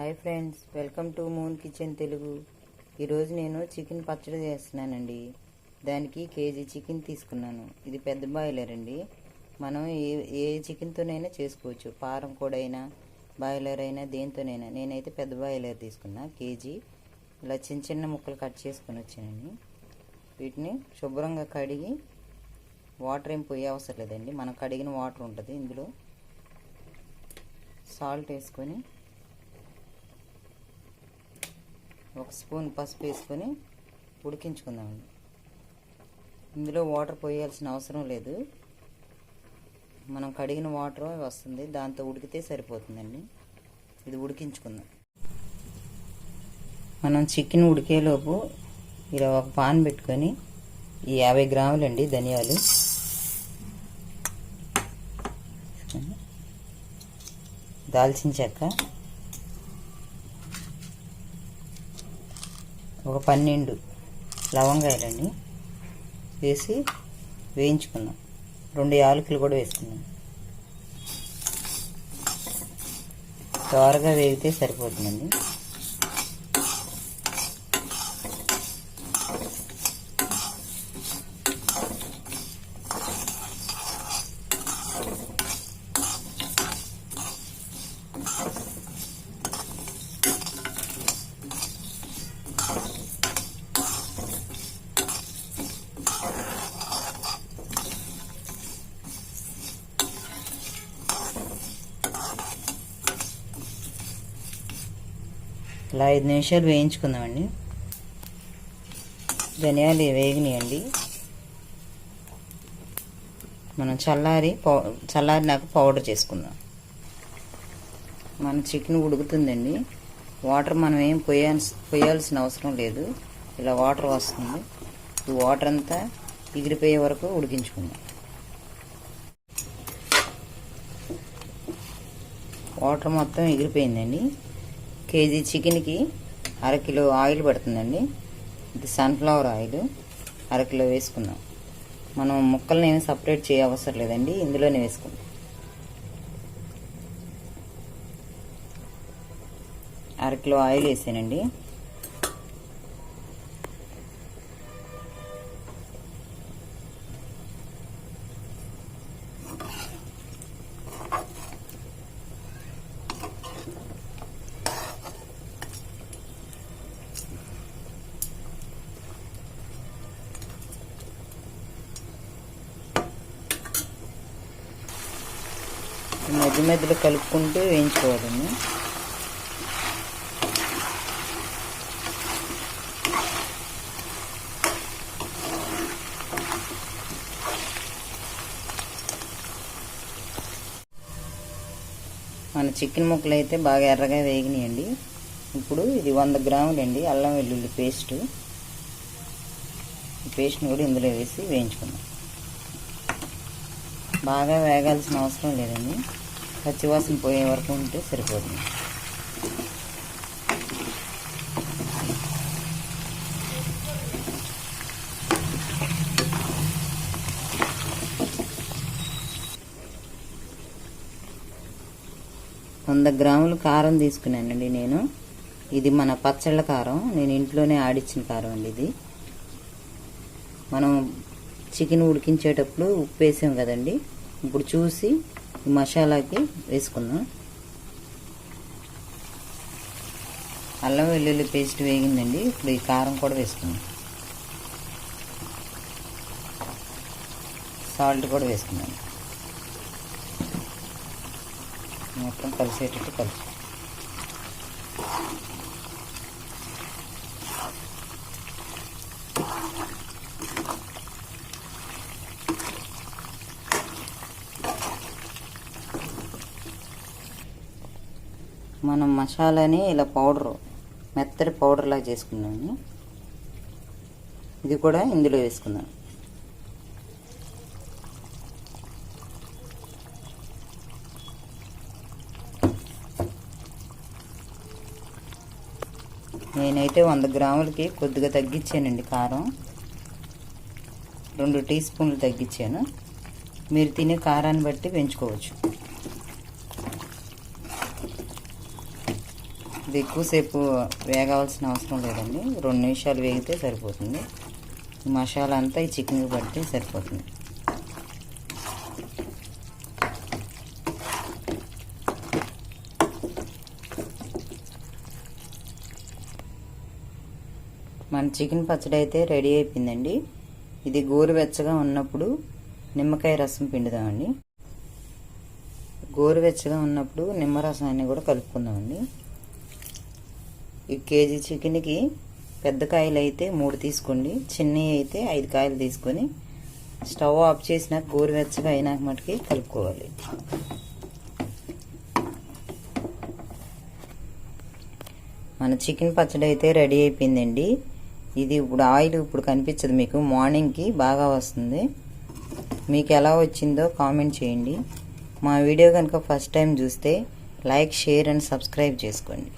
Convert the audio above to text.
Hi friends welcome to moon kitchen Telugu. ఈరోజు నేను chicken పచ్చడి చేస్తున్నానండి. దానికి కేజీ చికెన్ తీసుకున్నాను. ఇది పెద్ద బాయిలర్ అండి మనం ఏ ఏ చికెన్తోనైనా చేసుకోవచ్చు. పారం కూడా అయినా బాయిలర్ అయినా దేంతోనైనా. నేనైతే పెద్ద బాయిలర్ తీసుకున్నా. కేజీ ఇలా చిన్న చిన్న ముక్కలు కట్ చేసుకొని వచ్చానండి. వీటిని శుభ్రంగా కడిగి వాటర్ ఏం పోయే అవసరం లేదండి. మనం కడిగిన వాటర్ ఉంటుంది. ఇందులో సాల్ట్ వేసుకొని ఒక స్పూన్ పసుపు వేసుకొని ఉడికించుకుందామండి. ఇందులో వాటర్ పోయాల్సిన అవసరం లేదు. మనం కడిగిన వాటర్ వస్తుంది దాంతో ఉడికితే సరిపోతుందండి. ఇది ఉడికించుకుందాం. మనం చికెన్ ఉడికేలోపు ఇలా ఒక పాన్ పెట్టుకొని ఈ యాభై గ్రాములండి ధనియాలు. దాల్చిన చెక్క ఒక పన్నెండు లవంగాయలండి వేసి వేయించుకున్నాం. రెండు యాలకులు కూడా వేసుకున్నాం. త్వరగా వేగితే సరిపోతుందండి. ఇలా ఐదు నిమిషాలు వేయించుకుందామండి. ధనియాలు వేగినాయండి. మనం చల్లారి పౌ చల్లారినాక పౌడర్ చేసుకుందాం. మన చికెన్ ఉడుకుతుందండి. వాటర్ మనం ఏం పోయాల్సి పోయాల్సిన అవసరం లేదు. ఇలా వాటర్ వస్తుంది. ఈ వాటర్ అంతా ఎగిరిపోయే వరకు ఉడికించుకుందాం. వాటర్ మొత్తం ఎగిరిపోయిందండి. కేజీ చికెన్కి అరకిలో ఆయిల్ పడుతుందండి. ఇది సన్ఫ్లవర్ ఆయిల్. అరకిలో వేసుకుందాం. మనం ముక్కల్ని ఏమి సపరేట్ చేయ అవసరం లేదండి. ఇందులోనే వేసుకుందాం. అరకిలో ఆయిల్ వేసానండి. మధ్య మధ్యలో కలుపుకుంటూ వేయించుకోవాలండి మన చికెన్ ముక్కలు అయితే బాగా ఎర్రగా వేగినాయండి. ఇప్పుడు ఇది వంద గ్రాములండి అల్లం వెల్లుల్లి పేస్ట్. పేస్ట్ని కూడా ఇందులో వేసి వేయించుకుందాం. బాగా వేగాల్సిన అవసరం లేదండి. పచ్చివాసన పోయే వరకు ఉంటే సరిపోతుంది. వంద గ్రాములు కారం తీసుకున్నానండి నేను. ఇది మన పచ్చళ్ళ కారం. నేను ఇంట్లోనే ఆడిచ్చిన కారం అండి ఇది. మనం చికెన్ ఉడికించేటప్పుడు ఉప్పు వేసాం కదండి. ఇప్పుడు చూసి మసాలాకి వేసుకుందాం. అల్లం వెల్లుల్లి పేస్ట్ వేగిందండి. ఇప్పుడు ఈ కారం కూడా వేసుకుందాం. సాల్ట్ కూడా వేసుకుందాం. మొత్తం కలిసేటట్టు కలిసి మనం మసాలాని ఇలా పౌడరు మెత్తటి పౌడర్లా చేసుకున్నాము. ఇది కూడా ఇందులో వేసుకుందాం. నేనైతే వంద గ్రాములకి కొద్దిగా తగ్గించానండి కారం. రెండు టీ స్పూన్లు తగ్గించాను. మీరు తినే కారాన్ని బట్టి పెంచుకోవచ్చు. ఇది ఎక్కువసేపు వేగవలసిన అవసరం లేదండి. రెండు నిమిషాలు వేగితే సరిపోతుంది. మసాలా అంతా ఈ చికెన్కి పడితే సరిపోతుంది. మన చికెన్ పచ్చడి అయితే రెడీ అయిపోయిందండి. ఇది గోరువెచ్చగా ఉన్నప్పుడు నిమ్మకాయ రసం పిండుదామండి. గోరువెచ్చగా ఉన్నప్పుడు నిమ్మరసాన్ని కూడా కలుపుకుందామండి. ఈ కేజీ చికెన్కి పెద్ద కాయలు అయితే మూడు తీసుకోండి. చిన్నవి అయితే ఐదు కాయలు తీసుకొని స్టవ్ ఆఫ్ చేసినాక గోరువెచ్చగా అయినాక మటుకి కలుపుకోవాలి. మన చికెన్ పచ్చడి అయితే రెడీ అయిపోయిందండి. ఇది ఇప్పుడు ఆయిల్ ఇప్పుడు కనిపించదు మీకు. మార్నింగ్కి బాగా వస్తుంది. మీకు ఎలా వచ్చిందో కామెంట్ చేయండి. మా వీడియో కనుక ఫస్ట్ టైం చూస్తే లైక్ షేర్ అండ్ సబ్స్క్రైబ్ చేసుకోండి.